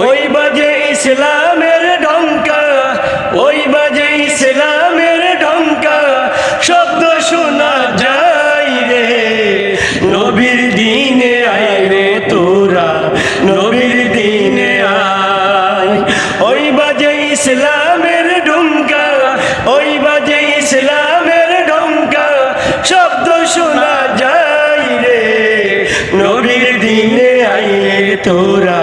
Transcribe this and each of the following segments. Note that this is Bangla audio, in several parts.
ওই বাজে ইসলামের ডঙ্কা ওই বাজে ইসলামের ডঙ্কা শব্দ শোনা যায় রে। নবীর দিনে আয় রে তোরা, নবীর দিনে আয়। ওই বাজে ইসলামের ডঙ্কা ওই বাজে ইসলামের ডঙ্কা শব্দ শোনা যায় রে। নবীর দিনে আয় তোরা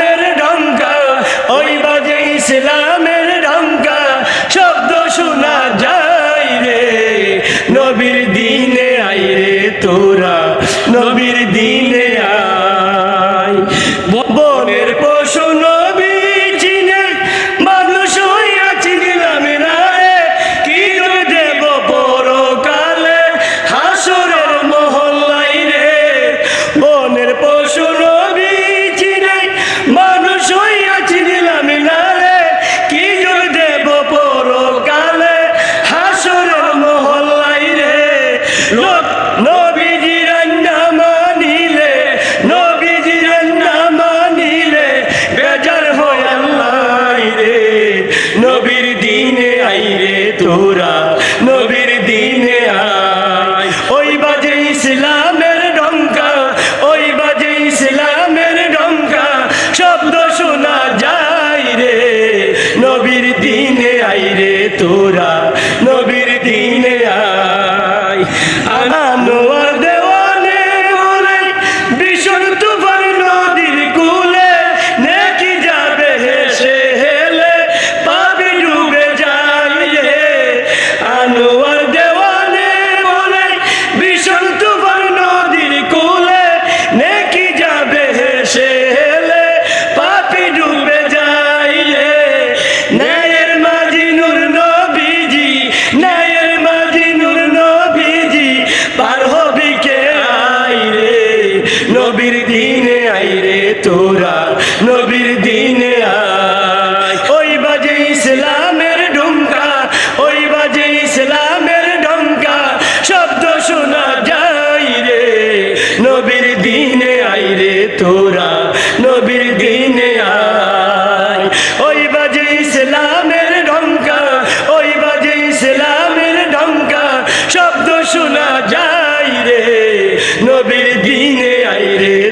তোরা তোরা নবীর দিনে আয়। ওই বাজে ইসলামের ডঙ্কা, ওই বাজে ইসলামের ডঙ্কা, শব্দ শোনা যায় রে। নবীর দিনে আই রে তোরা নবীর দিনে আই রে তোরা, নবীর দিনে আয়। ওই বাজে ইসলামের ডুমকা ওই বাজে ইসলামের ডঙ্কা শব্দ শোনা যায় রে। নবীর দিনে আই রে তোরা, নবীর দিনে আয়। ওই বাজে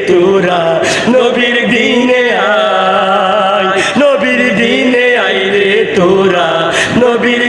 তোরা নবীর দিনে আয় নবীর দিনে আয় রে তোরা নবীর